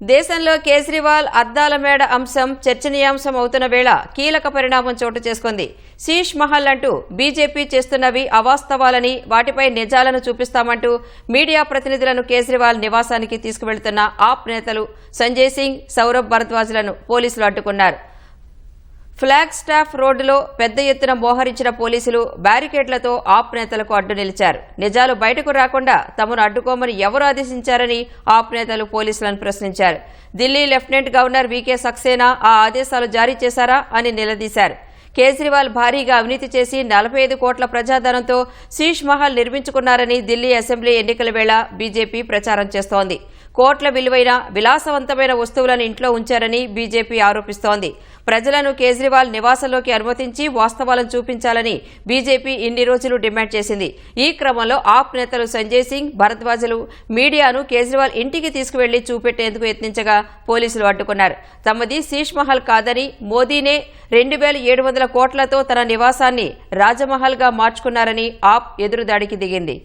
దేశంలో కేజ్రీవాల్ అద్దాల మేడ అంశం చర్చనీయాంశం అవుతున్న వేళ కీలక పరిణామం చోటు చేసుకుంది. శీష్ మహల్ అంటూ బీజేపీ చేస్తున్నవి అవాస్తవాలని వాటిపై నిజాలను చూపిస్తామంటూ మీడియా ప్రతినిధులను కేజ్రీవాల్ నివాసానికి తీసుకువెళ్తున్న ఆప్ నేతలు సంజయ్ సింగ్ సౌరభ్ భరద్వాజ్లను పోలీసులు అడ్డుకున్నారు. ఫ్లాగ్ స్టాఫ్ రోడ్డులో పెద్ద ఎత్తున మోహరించిన పోలీసులు బ్యారికేడ్లతో ఆప్ నేతలకు అడ్డు నిలిచారు. నిజాలు బయటకు రాకుండా తమను అడ్డుకోమని ఎవరు ఆదేశించారని ఆప్ నేతలు పోలీసులను ప్రశ్నించారు. Delhi lieutenant governor VK Saxena ఆ ఆదేశాలు జారీ చేశారా అని నిలదీశారు. కేజ్రీవాల్ భారీగా అవినీతి చేసి నలభై ఐదు కోట్ల ప్రజాధనంతో శీష్ మహల్ నిర్మించుకున్నారని ఢిల్లీ అసెంబ్లీ ఎన్నికల వేళ బీజేపీ ప్రచారం చేస్తోంది. కోట్ల విలువైన విలాసవంతమైన వస్తువులను ఇంట్లో ఉంచారని బీజేపీ ఆరోపిస్తోంది. ప్రజలను కేజ్రీవాల్ నివాసంలోకి అనుమతించి వాస్తవాలను చూపించాలని బీజేపీ ఇన్ని రోజులు డిమాండ్ చేసింది. ఈ క్రమంలో ఆప్ నేతలు సంజయ్ సింగ్ భరద్వాజలు మీడియాను కేజ్రీవాల్ ఇంటికి తీసుకువెళ్ళి చూపెట్టేందుకు యత్నించగా పోలీసులు అడ్డుకున్నారు. తమది శీష్ మహల్ కాదని మోదీనే రెండు వేల ఏడు వందల కోట్లతో తన నివాసాన్ని రాజమహల్గా మార్చుకున్నారని ఆప్ ఎదురుదాడికి దిగింది.